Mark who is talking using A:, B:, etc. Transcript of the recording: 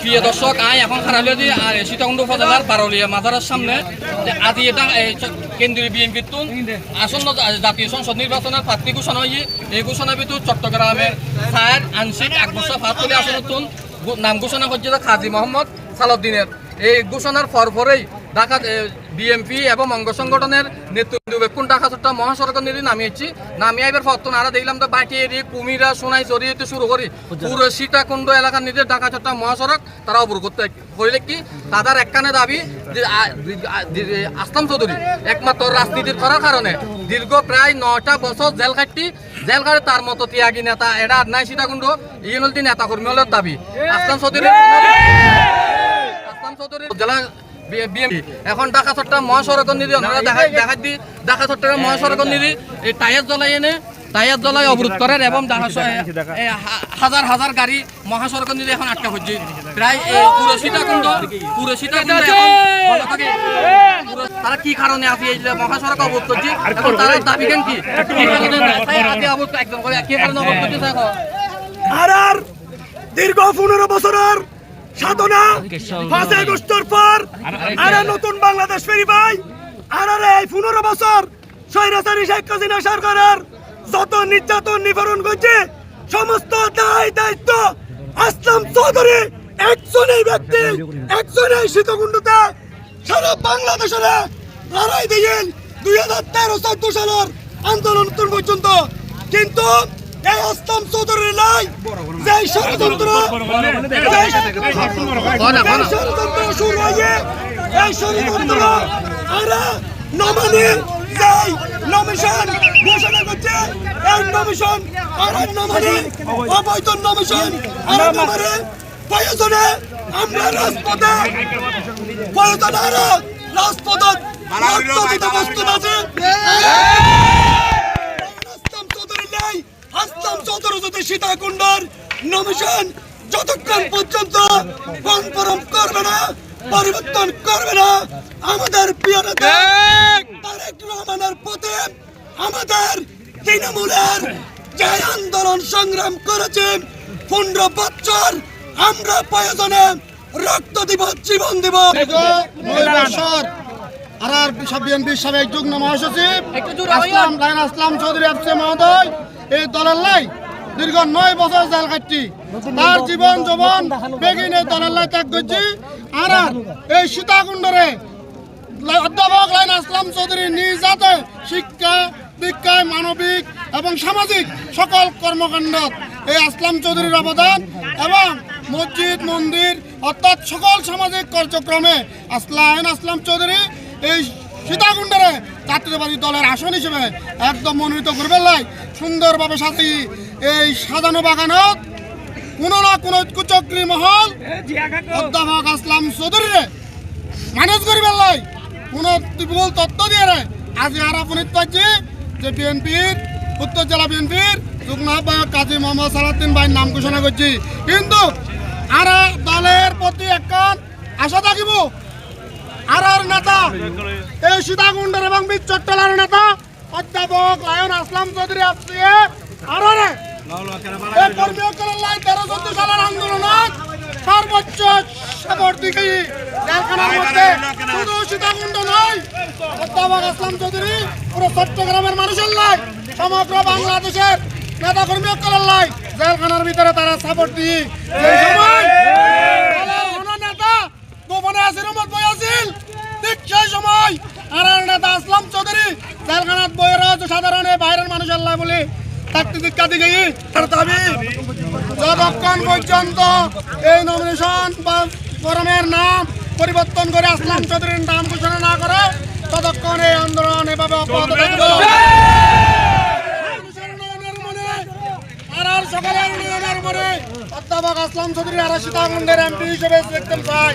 A: প্রিয় দর্শক আয় এখন খারাপ হলে সীতাকুণ্ড উপজেলার বারলিয়া মাজারের সামনে আজি এটা কেন্দ্রীয় বিএনপির তুন আসন্ন জাতীয় সংসদ নির্বাচনের প্রার্থী ঘোষণা হয়ে এই ঘোষণা বিতু চট্টগ্রামের স্যার আংশিক একবর্ষ ভাত আসনের তুন নাম ঘোষণা করছে খাজি মোহাম্মদ সালদ্দিনের এই ঘোষণার পরপরেই ঢাকা বিএমপি এবং অঙ্গ সংগঠনের নেতৃত্ব বেকুন ঢাকা চট্টগ্রাম মহাসড়ক নিয়ে নামিয়েছি নামিয়ে এবার ফতন আরা দেখলাম তো বাটি এরি কুমিরা সোনাই চড়িয়ে শুরু করি। পুরো সীতাকুণ্ড এলাকার নিজের ঢাকা চট্টগ্রাম মহাসড়ক তারা অবরোধ করতে হইলে কি? তাদের একখানে দাবি যে আসলাম চৌধুরী একমাত্র রাজনীতির করার কারণে। দীর্ঘ প্রায় নটা বছর জেল খাটি জেল খাটে তার মতো ত্যাগী নেতা এটা আর নাই সীতাকুণ্ড ইউনলটি নেতা কর্মী হলের দাবি আসলাম চৌধুরী আসলাম চৌধুরী জেলা এখন মহাসড়ক ওনারা দেখা দেখা দি ঢাকা চট্টগ্রাম মহাসড়ক নিধি এই টায়ার জ্বলাই এনে টায়ার জ্বলাই অবরোধ করেন এবং হাজার হাজার গাড়ি মহাসড়ক নিধি এখন আটকা হচ্ছে। প্রায় পুরো সীতাকুণ্ড পুরো তারা কি কারণে আছে এই যে মহাসড়ক অবরোধ করছে? এখন তারা দাবি কেন কি? কি কারণে অবরোধ একদম করে কি কারণে অবরোধ করছে
B: আর দীর্ঘ পনেরো বছরের সাধনা পাঁচ আগস্টের পর আর নতুন বাংলাদেশ ফেরি পাই আর আর এই পনেরো বছর স্বৈরাচারী শেখ হাসিনা সরকারের যত নির্যাতন নিবারণ করছে সমস্ত দায় দায়িত্ব আসলাম চৌধুরী একজনই ব্যক্তি একজনই শীতকুণ্ডতে। সারা বাংলাদেশের লড়াই দিয়েন দুই হাজার তেরো চোদ্দ সালের আন্দোলন পর্যন্ত। কিন্তু এই আসলাম চৌধুরীর নাই ষড়যন্ত্র যেই- এই ষড়যন্ত্র শুরু হয়ে এই ষড়যন্ত্র আরা নমানি যেই নমিশন ঘোষণা করছে এই নমিশন আরা নমানি অবৈধ নমিশন আরা নমানি প্রয়োজনে আমরা রাজপথে প্রয়োজনে আরা রাজপথে রক্ত দিতে প্রস্তুত আছে হাসতাম চৌধুরী যদি সীতাকুণ্ডর নমিশন যতক্ষণ পর্যন্ত কনফার্ম করবে না পরিবর্তন করবে না আমাদের প্রিয় নেতা তারেক রহমানের পথে আমাদের তৃণমূলের যে আন্দোলন সংগ্রাম করেছে পনেরো বছর আমরা প্রয়োজনে রক্ত দিব জীবন দিব।
C: আর আর বিএনপির সাবেক যুগ্ম মহাসচিব আসলাম চৌধুরী আফসে মহোদয়। এই দলের লাই দীর্ঘ নয় বছর জাল কাটছি। তার জীবন যৌবন বেগিন এই দলের লাই ত্যাগ করছি। আর এই সীতাকুণ্ডরে অধ্যাপক লাইন আসলাম চৌধুরী নিজ হাতে। শিক্ষা দীক্ষায় মানবিক এবং সামাজিক সকল কর্মকাণ্ড। এই আসলাম চৌধুরীর অবদান এবং মসজিদ মন্দির অর্থাৎ সকল সামাজিক কার্যক্রমে আসলাম আসলাম চৌধুরী। এই সীতাকুণ্ডরে জাতীয়বাদী দলের আসন হিসেবে একদম মনোনীত করবে লাই সুন্দরভাবে সাজি এই সাজানো বাগানত কোনো না কোনো কুচক্রি মহল, অধ্যাপক আসলাম চৌধুরীরে ম্যানেজ করিবার লাই কোনো ভুল তথ্য দিয়ে রে। আজি আর আপনিত পাচ্ছি যে বিএনপির, উত্তর জেলা বিএনপির যুগ্ম আহ্বায়ক কাজী মোহাম্মদ সালাউদ্দিন ভাইয়ের নাম ঘোষণা করছি। কিন্তু আর দলের প্রতি একখান আশা থাকিব। আর এই সীতাকুণ্ডের এবং বীর নেতা অধ্যাপক লায়ন আসলাম চৌধুরী আপসিয়ে আর অধ্যাপক আসলাম চৌধুরী, পুরো চট্টগ্রামের মানুষের নেতা কর্মীসকলের লাই জেলখানার ভিতরে তারা সাপোর্ট দিয়ে সেই সময় নেতা গোপনে আছিল ঠিক সেই সময় আর আর নেতা আসলাম চৌধুরী। জেলখানাত বইয়ের সাধারণ এই বাইরের মানুষের লাই বলে দীক্ষা দিকে দাবি যতক্ষণ পর্যন্ত এই নমিনেশন বা ফরমের নাম পরিবর্তন করে আসলাম চৌধুরীর নাম ঘোষণা না করে ততক্ষণ এই আন্দোলন এভাবে অব্যাহত থাকবে। আর সকলের মনে অধ্যাপক আসলাম চৌধুরী আর সীতাকুণ্ডের এমপি হিসেবে দেখতে চাই